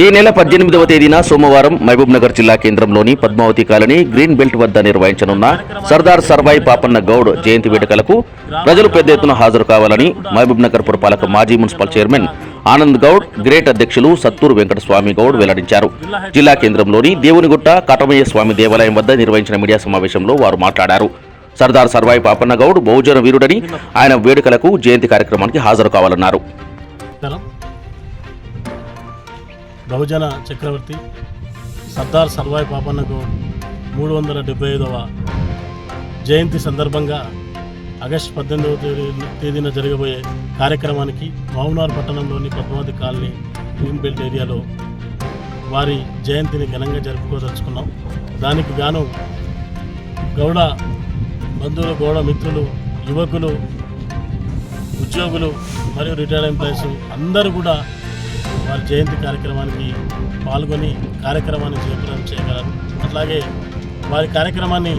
ఈ నెల పద్దెనిమిదవ తేదీన సోమవారం మహబూబ్ నగర్ జిల్లా కేంద్రంలోని పద్మావతి కాలనీ గ్రీన్ బెల్ట్ వద్ద నిర్వహించనున్న సర్దార్ సర్వాయి పాపన్న గౌడ్ జయంతి వేడుకలకు ప్రజలు పెద్ద ఎత్తున హాజరు కావాలని మహబూబ్ నగర్ పురపాలక మాజీ municipal chairman Anand Goud great అధ్యక్షులు సత్తూరు వెంకటస్వామి గౌడ్ వెల్లడించారు. జిల్లా కేంద్రంలోని దేవునిగుట్ట కటమయ్య స్వామి దేవాలయం వద్ద నిర్వహించిన మీడియా సమావేశంలో వారు మాట్లాడారు. సర్దార్ సర్వాయి పాపన్న గౌడ్ బహుజన వీరుడని ఆయన వేడుకలకు జయంతి కార్యక్రమానికి హాజరు కావాలన్నారు. బహుజన చక్రవర్తి సర్దార్ సర్వాయి పాపన్నకు మూడు వందల డెబ్బై ఐదవ జయంతి సందర్భంగా ఆగస్టు పద్దెనిమిదవ తేదీ తేదీన జరగబోయే కార్యక్రమానికి మౌనార్ పట్టణంలోని పద్మావతి కాలనీ గ్రీన్ బెల్ట్ ఏరియాలో వారి జయంతిని ఘనంగా జరుపుకోదలుచుకున్నాం. దానికి గాను గౌడ బంధువులు గౌడ మిత్రులు యువకులు ఉద్యోగులు మరియు రిటైర్డ్ ఎంప్లాయీస్ అందరూ కూడా వారి జయంతి కార్యక్రమానికి పాల్గొని కార్యక్రమాన్ని జయప్రదం చేయగలరు. అట్లాగే వారి కార్యక్రమాన్ని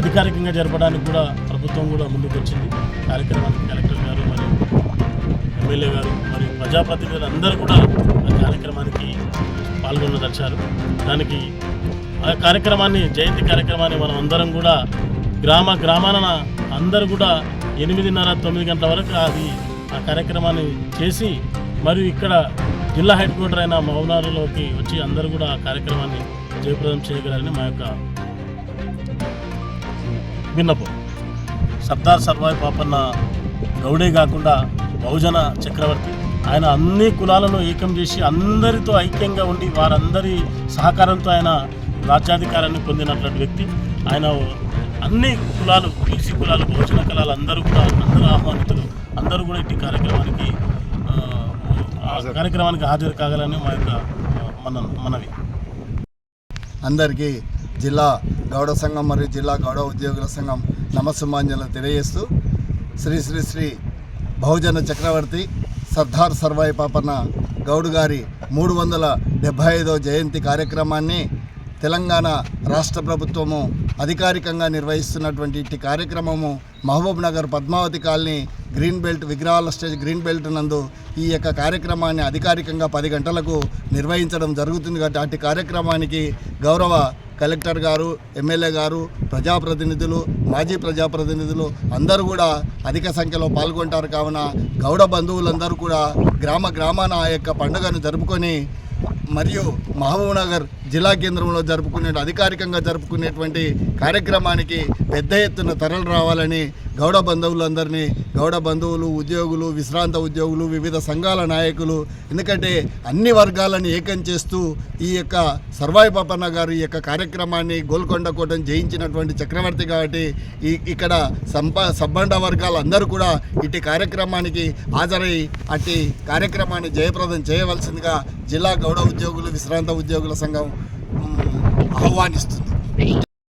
అధికారికంగా జరపడానికి కూడా ప్రభుత్వం కూడా ముందుకు వచ్చింది కార్యక్రమానికి కలెక్టర్ గారు మరియు ఎమ్మెల్యే గారు మరియు ప్రజాప్రతినిధులు అందరూ కూడా ఆ కార్యక్రమానికి పాల్గొనదలిచారు. దానికి ఆ కార్యక్రమాన్ని జయంతి కార్యక్రమాన్ని మనం అందరం కూడా గ్రామ గ్రామాన అందరూ కూడా ఎనిమిదిన్నర తొమ్మిది గంటల వరకు అది ఆ కార్యక్రమాన్ని చేసి మరియు ఇక్కడ జిల్లా హెడ్ క్వార్టర్ అయిన మౌనారులోకి వచ్చి అందరూ కూడా ఆ కార్యక్రమాన్ని జయప్రదం చేయగలరని మా యొక్క విన్నపం. సర్దార్ సర్వాయి పాపన్న గౌడే కాకుండా బహుజన చక్రవర్తి. ఆయన అన్ని కులాలను ఏకం చేసి అందరితో ఐక్యంగా ఉండి వారందరి సహకారంతో ఆయన రాజ్యాధికారాన్ని పొందినటువంటి వ్యక్తి. ఆయన అన్ని కులాలు బీసీ కులాలు బహుజన కులాలు అందరూ కూడా అందరూ ఆహ్వానితులు. అందరూ కూడా ఇట్టి కార్యక్రమానికి కార్యక్రమానికి హాజరు కాగలని మా యొక్క మన మనవి. అందరికీ జిల్లా గౌడ సంఘం మరియు జిల్లా గౌడ ఉద్యోగుల సంఘం నమస్సుమాంజలు తెలియజేస్తూ శ్రీ శ్రీ శ్రీ బహుజన చక్రవర్తి సర్దార్ సర్వాయి పాపన్న గౌడ్ గారి మూడు వందల డెబ్భై ఐదో జయంతి కార్యక్రమాన్ని తెలంగాణ రాష్ట్ర ప్రభుత్వము అధికారికంగా నిర్వహిస్తున్నటువంటి ఇట్టి కార్యక్రమము Mahabubnagar Padmavathi colony green belt విగ్రహాల స్టేజ్ గ్రీన్ బెల్ట్ నందు ఈ యొక్క కార్యక్రమాన్ని అధికారికంగా పది గంటలకు నిర్వహించడం జరుగుతుంది కాబట్టి అట్టి కార్యక్రమానికి గౌరవ కలెక్టర్ గారు ఎమ్మెల్యే గారు ప్రజాప్రతినిధులు మాజీ ప్రజాప్రతినిధులు అందరూ కూడా అధిక సంఖ్యలో పాల్గొంటారు. కావున గౌడ బంధువులందరూ కూడా గ్రామ గ్రామాన ఆ యొక్క పండుగను జరుపుకొని మరియు మహబూబ్నగర్ జిల్లా కేంద్రంలో జరుపుకునే అధికారికంగా జరుపుకునేటువంటి కార్యక్రమానికి పెద్ద ఎత్తున తరలి రావాలని గౌడ బంధువులందరినీ గౌడ బంధువులు ఉద్యోగులు విశ్రాంత ఉద్యోగులు వివిధ సంఘాల నాయకులు ఎందుకంటే అన్ని వర్గాలను ఏకం చేస్తూ ఈ యొక్క సర్వాయి పాపన్న గారు ఈ యొక్క కార్యక్రమాన్ని గోల్కొండ కోటను జయించినటువంటి చక్రవర్తి కాబట్టి ఈ ఇక్కడ సంప సబ్బండ వర్గాలు అందరూ కూడా ఇటు కార్యక్రమానికి హాజరై అట్టి కార్యక్రమాన్ని జయప్రదం చేయవలసిందిగా జిల్లా గౌడ ఉద్యోగులు విశ్రాంత ఉద్యోగుల సంఘం ఆహ్వానిస్తుంది.